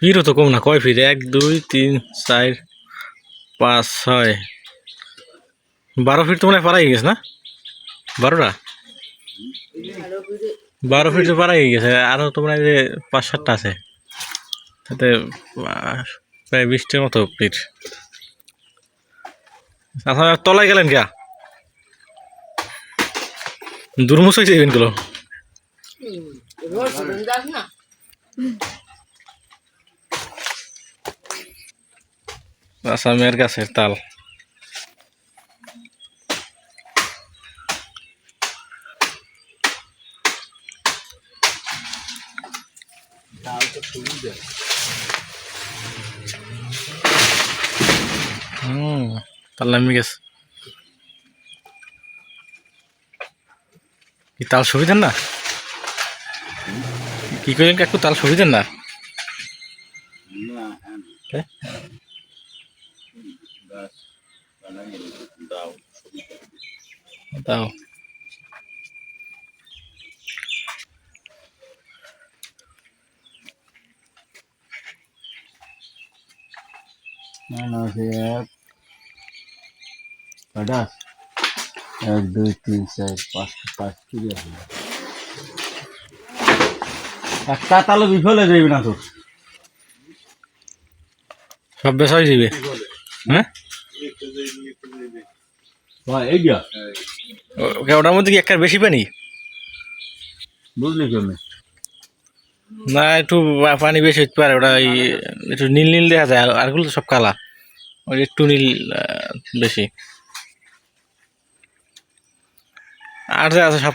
ফিরও তো কম না, কয় ফির এক, দুই, তিন, চার, পাঁচ, ছয়। বারো ফিট তো মনে হয় গেছে না? বারোটা? বারো ফিট তো পারাই গেছে আরও তো মনে যে পাঁচ, সাতটা আছে। তাতে প্রায় বিশটার মতো ফিট আপনার তলায় গেলেন কে? দুর্মুষ হয়েছে ইভেন্টগুলো না আসামের গাছের তাল। হুম তাল নামি গেছে। কি তাল সুবিধেন না? কি করেন কাকু তাল সুবিধেন না? হ্যাঁ? দাও কটা এক দুই তিন চার পাঁচ পাঁচ কি আছে একটা তাহলে বিফলে যাইবে না তো সব বেশ হয়ে যাবে হ্যাঁ ওটার মধ্যে কি বেশি পানি? বুঝলি কেমন না একটু পানি বেশি হতে পারে ওটা একটু নীল নীল দেখা যায় আর আরগুলো সব কালা। ওই একটু নীল বেশি। আর যা আছে সব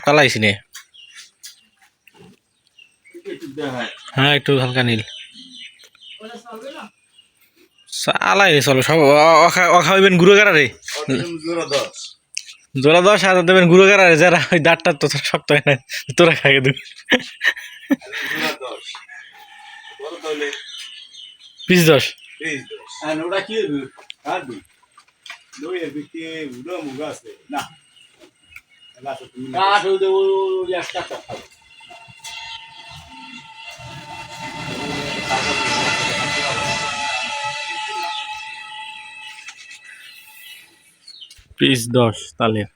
হ্যাঁ একটু হালকা নীল। আলাই রে চলো সব হইবেন গুঁড়ো গাড়া রে? জোড়া দশ আর দেবেন গুঁড়ো গাড়া যারা ওই দাঁতটা তো শক্ত হয় না তোরা খাগে দেবে পিস দশ। ওটা কি কাটবি পিস দশ তালের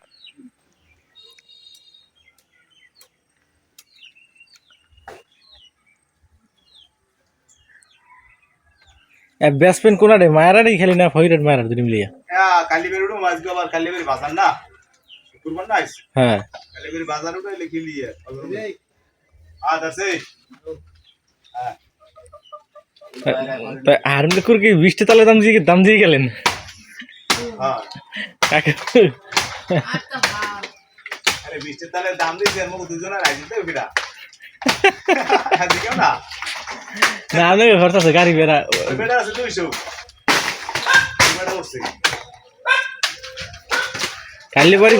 ব্যাটসম্যান কোনারে মায়ারারই খেলি না ফয়রের মায়ারার দুটি মিলিয়ে? কালি বেরোডো মাছ গো আবার কালি বেরি বাজার না? কুরবান না আইস? হ্যাঁ। কালি বেরি বাজার উঠে লিখি লিয়ে। আ দাসে হারুন কুর কি বৃষ্টি তালে দাম দিয়ে দাম দিয়ে গেলেন? হ্যাঁ। আরে বৃষ্টির তালে দাম এর মধ্যে দুজনে রাইছে তো বিটা দিকেও না না আমি ঘর আছে গাড়ি বেড়া। ওই আছে দুইশো বেটা উঠছে। কালি বাড়ি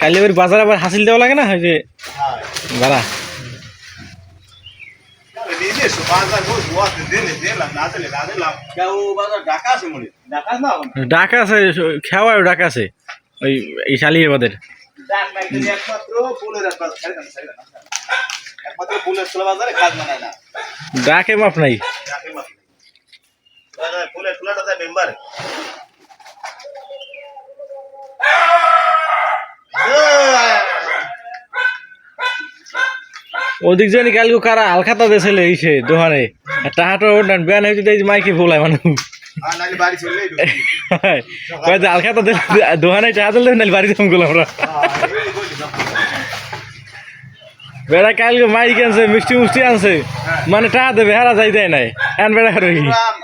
কালি বাড়ি বাজার আবার হাসিল দেওয়া লাগে না ওই যে ভাড়া আরে নিয়ে এসো বাজার বস ওয়াতে দিলে দিলাম না দিলে না দিলাম কেউ বাজার ঢাকা আছে মনে হয়। দেখা না ডাক আছে খেওয়ার ডাক আছে ওই এই শালিয়ে বাদের। ডাক নাই। ফুলের ফুলাটা একবার ছাড়ি না ছাড়ি না একমাত্র ফুলের ছোলা বাজারে কাজ মানায় না ডাকে মাপ নাই ডাকে মাত্র দাদা ফুলের ছোলাটা তাই মেম্বার ওদিক জানি কালকে কারা হালখাতা দেছিলে ইসে দোকানে টাহাটো ওঠান বেয়ান হয়েছে দেখছি মাইকে ফোলায় মানুষ। আর নাইলে বাড়ি চলে কয় যে হালখাতা দোকানে টাহা দিলে নাহলে বাড়িতে ফোন করলাম আমরা বেড়া কালকে মাইক আনছে মিষ্টি মুষ্টি আনছে। মানে টাহা দেবে হারা যাই দেয় নাই। এন বেড়া রই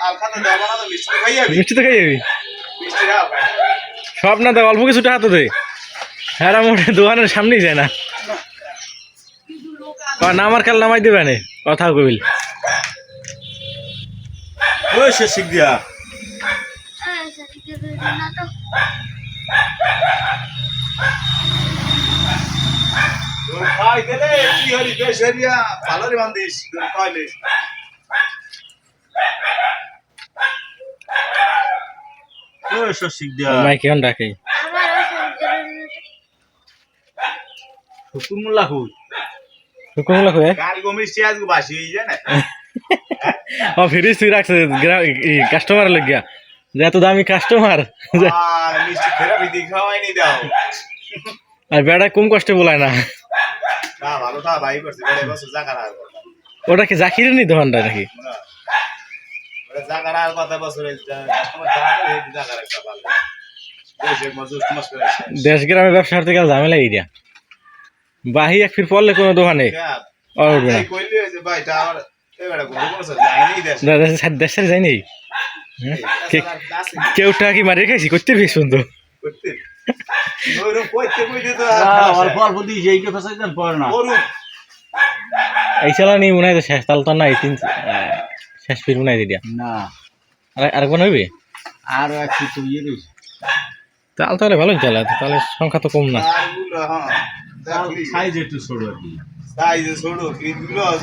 আলখাতে দেওয়া না তো মিষ্টি তো খাই যাবি মিষ্টি সব না দেয় অল্প কিছু টাকা তো দেয় হ্যাঁ মোটে দোকানের সামনেই যায় না। কয় না আমার কাল নামাই দেবে না? কথা কবিল ওই সে শিখ দিয়া ডাকে? শুকুর মোল্লা কই? শুকুন লাখ কাল গো মিষ্টি আজকে বাসি যায় না ও ফিরিস তুই রাখছে কাস্টমার লাগিয়া যে এত দামি কাস্টমার আর মিষ্টি থেরাপি দিয়ে খাওয়াইনি দাও আর বেড়া কম কষ্টে বলায় না না ভালো তা ভাই করছে বেড়ে বছর ওটা কি জাকিরের নি দোকানটা নাকি আর কথা বছরে একটা ভালো দেশ গ্রামে ব্যবসা করতে গেলে ঝামেলা এই দিয়া বাহি এক ফির পড়লে কোনো দোকানে কোনো কোনো দেশের যায়নি। হ্যাঁ? কে- কেউ টাকি মারিয়ে খাইছি করতে বেশ সুন্দর। এই মনে হয় যে শেষ তাল তো নাই তিন শেষ ফির মনে হয় দিয়া। না। আর আরেকবার হইবে? আর এক ইয়ে তাল তাহলে ভালোই চালা তাহলে সংখ্যা তো কম না। আরগুলো হ্যাঁ দেখলি সাইজ একটু ছোট আর